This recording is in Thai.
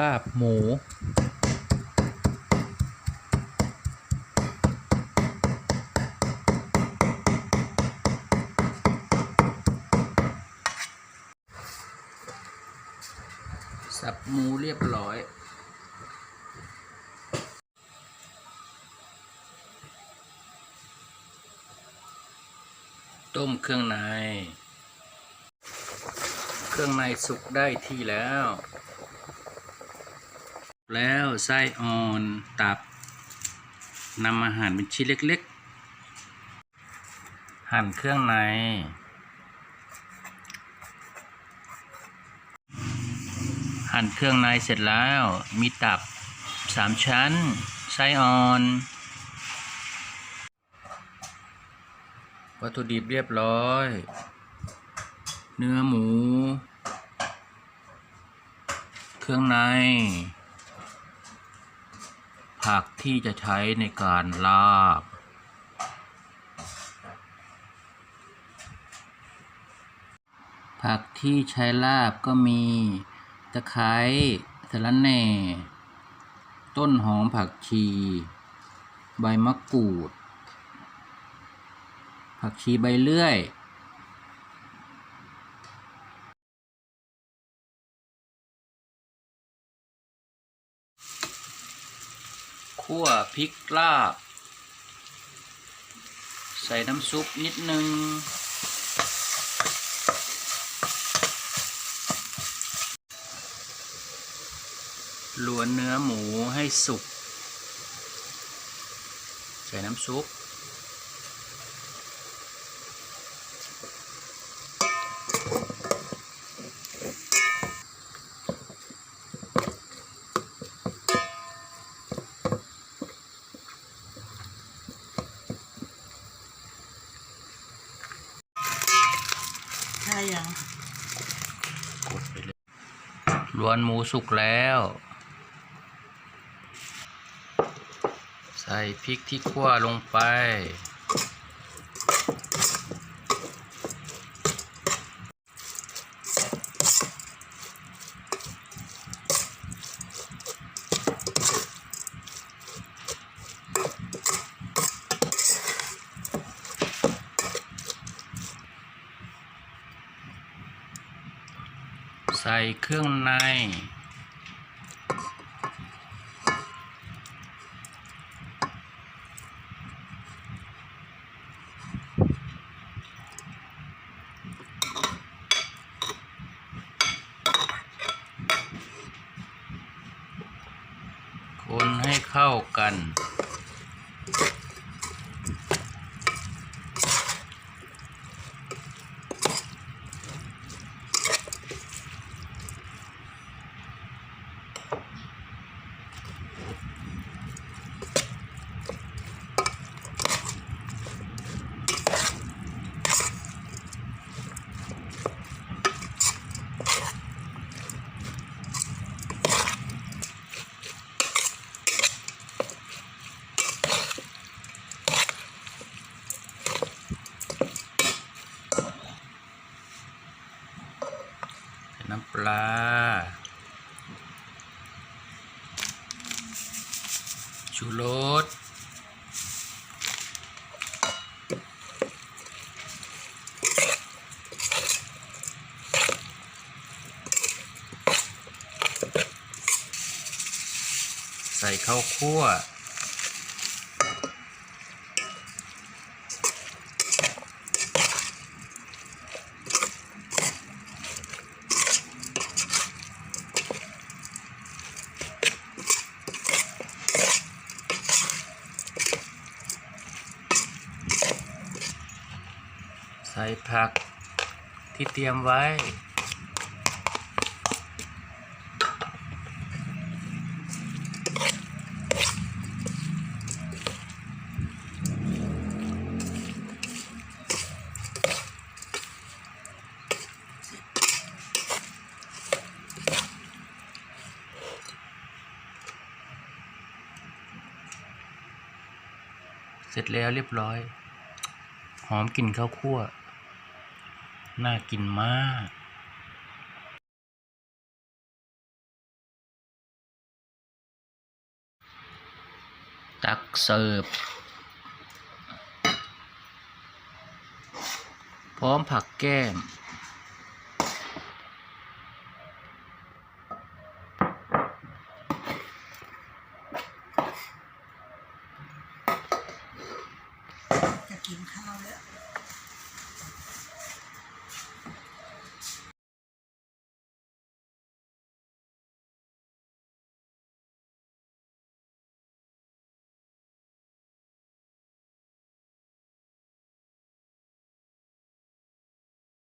ลาบหมู สับหมูเรียบร้อยต้มเครื่องใน เครื่องในสุกได้ที่แล้ว แล้วไส้อ่อนตับนำมาหั่นเป็นชิ้นเล็กๆ หั่นเครื่องใน หั่นเครื่องในเสร็จแล้วมีตับสามชั้น ไส้อ่อน วัตถุดิบเรียบร้อย เนื้อหมู เครื่องใน ผักที่จะใช้ในการลาบ ผักที่ใช้ลาบก็มีตะไคร้สะระแหน่ ต้นหอมผักชี ใบมะกรูด ผักชีใบเลื่อย คั่วพริกลาบ ใส่น้ำซุปนิดนึง ลวนเนื้อหมูให้สุก ใส่น้ำซุป ใช่ยัง กดไปเลย ลวนหมูสุกแล้ว ใส่พริกที่คั่วลงไป ใส่เครื่องใน คนให้เข้ากัน น้ำปลา ชูรสใส่ข้าวคั่ว ผักที่เตรียมไว้ เสร็จแล้วเรียบร้อย หอมกลิ่นข้าวคั่ว น่ากินมากตักเสิร์ฟ พร้อมผักแก้ม จะกินข้าวแล้ว